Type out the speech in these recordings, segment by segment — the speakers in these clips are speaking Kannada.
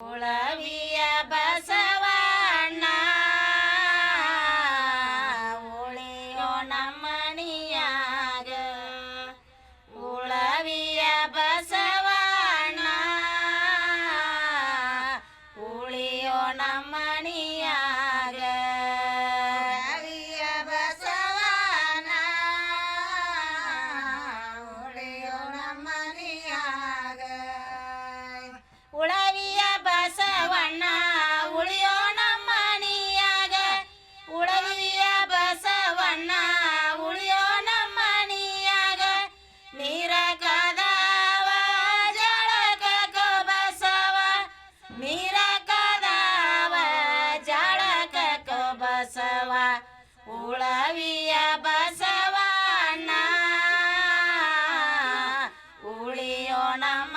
உளவி ಅವಿಯ ಬಸವಣ್ಣ ಉಳಿಯೋ ನಮ್ಮ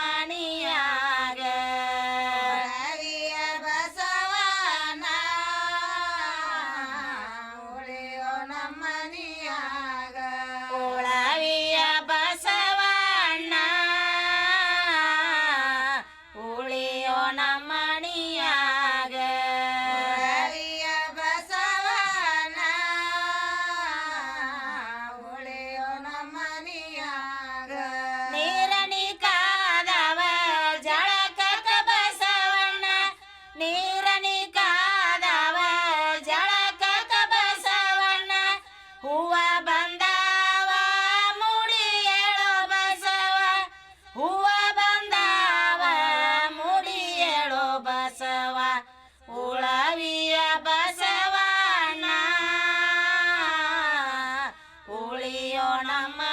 I'm a.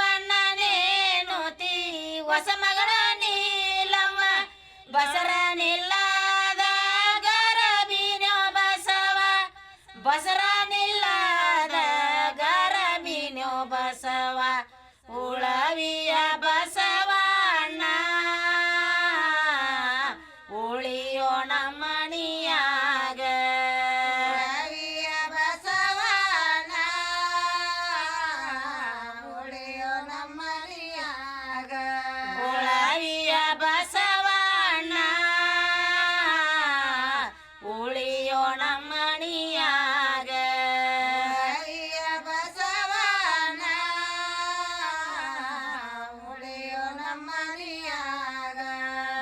ದೇವಣ್ಣನೇನುತಿ ಹೊಸ ಮಗಳ ನೀಲಮ್ಮ. ಬಸರ ನಿಲ್ಲದ ಗರಬಿನೋ ಬಸವ. ಬಸರ ನಿಲ್ಲದ ಗರಬಿನೋ ಬಸವ. ಉಳವಿಯ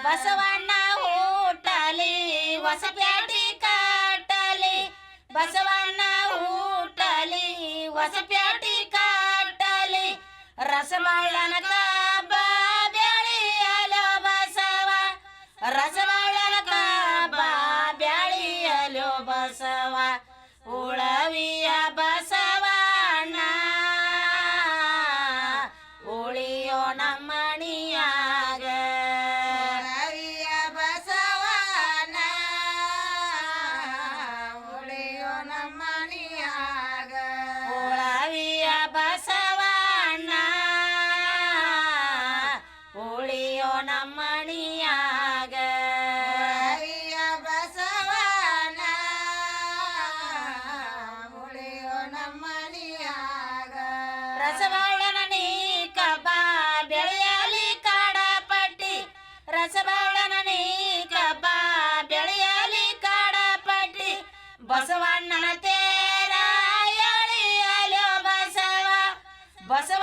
ಬಸವಣ್ಣ ಊಟಲಿ ಹೊಸಪೇಟಿ ಕಾಟಲಿ ಬಸವಣ್ಣ ಊಟಲಿ ಹೊಸಪೇಟಿ ಕಾಟಲಿ ರಸಮಳ್ಳನ ಕಾಬ ಬ್ಯಾಳಿಯಲೋ ಬಸವ. ರಸಮಳ್ಳನ ಕಾಬ ಬ್ಯಾಳಿಯಲೋ ಬಸವ. ಉಳವಿ ಬಸವಣ್ಣನ ತೇರ ಎಳೆಯಲು ಬಸವ ಬಸವ